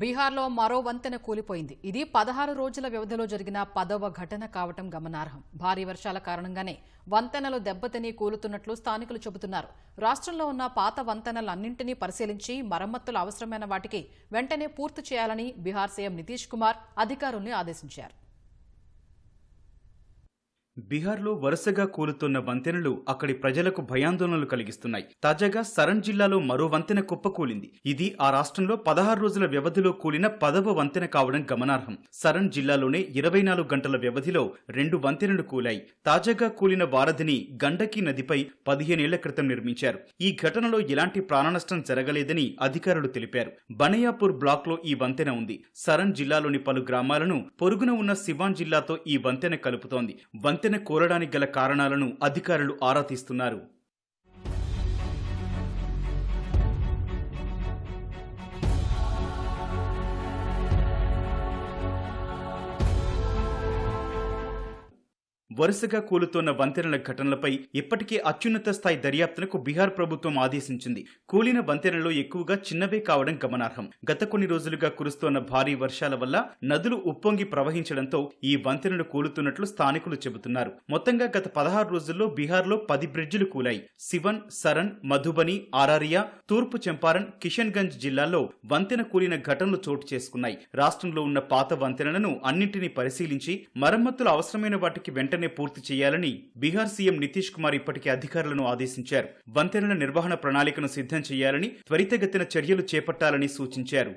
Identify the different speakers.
Speaker 1: బీహార్లో మరో వంతెన కూలిపోయింది. ఇది పదహారు రోజుల వ్యవధిలో జరిగిన పదవ ఘటన కావటం గమనార్హం. భారీ వర్షాల కారణంగానే వంతెనలు దెబ్బతిని కూలుతున్నట్లు స్థానికులు చెబుతున్నారు. రాష్ట్రంలో ఉన్న పాత వంతెనలన్నింటినీ పరిశీలించి మరమ్మతులు అవసరమైన వాటికి వెంటనే పూర్తి చేయాలని బీహార్ సీఎం నితీష్ కుమార్ అధికారుల్ని ఆదేశించారు.
Speaker 2: బీహార్లో వరుసగా కూలుతున్న వంతెనలు అక్కడి ప్రజలకు భయాందోళనలు కలిగిస్తున్నాయి. తాజాగా సరణ్ జిల్లాలో మరో వంతెన కుప్పకూలింది ఇది ఆ రాష్ట్రంలో పదహారు రోజుల వ్యవధిలో కూలిన పదవ వంతెన కావడం గమనార్హం. సరణ్ జిల్లాలోనే ఇరవై నాలుగు గంటల వ్యవధిలో రెండు వంతెనలు కూలాయి. తాజాగా కూలిన వారధిని గండకీ నదిపై పదిహేనేళ్ళ క్రితం నిర్మించారు. ఈ ఘటనలో ఎలాంటి ప్రాణనష్టం జరగలేదని అధికారులు తెలిపారు. బనయాపూర్ బ్లాక్లో ఈ వంతెన ఉంది. సరణ్ జిల్లాలోని పలు గ్రామాలను పొరుగున ఉన్న సివాన్ జిల్లాతో ఈ వంతెన కలుపుతోంది. వంతెన కోరడానికి గల కారణాలను అధికారులు ఆరా తీస్తున్నారు. వరుసగా కూలుతోన్న వంతెనల ఘటనలపై ఇప్పటికే అత్యున్నత స్థాయి దర్యాప్తునకు బీహార్ ప్రభుత్వం ఆదేశించింది. కూలిన వంతెనలో ఎక్కువగా చిన్నవే కావడం గమనార్హం. గత కొన్ని రోజులుగా కురుస్తోన్న భారీ వర్షాల వల్ల నదులు ఉప్పొంగి ప్రవహించడంతో ఈ వంతెనలు కూలుతున్నట్లు స్థానికులు చెబుతున్నారు. మొత్తంగా గత పదహారు రోజుల్లో బీహార్లో పది బ్రిడ్జిలు కూలాయి. శివన్ సరణ్ మధుబని ఆరారియా తూర్పు చంపారణ్ కిషన్గంజ్ జిల్లాల్లో వంతెన కూలిన ఘటనలు చోటు చేసుకున్నాయి. రాష్ట్రంలో ఉన్న పాత వంతెనలను అన్నింటినీ పరిశీలించి మరమ్మతులు అవసరమైన వాటికి వెంటనే పూర్తి చేయాలని బీహార్ సీఎం నితీష్ కుమార్ ఇప్పటికే అధికారులను ఆదేశించారు. వంతెనల నిర్వహణ ప్రణాళికను సిద్ధం చేయాలని త్వరితగతిన చర్యలు చేపట్టాలని సూచించారు.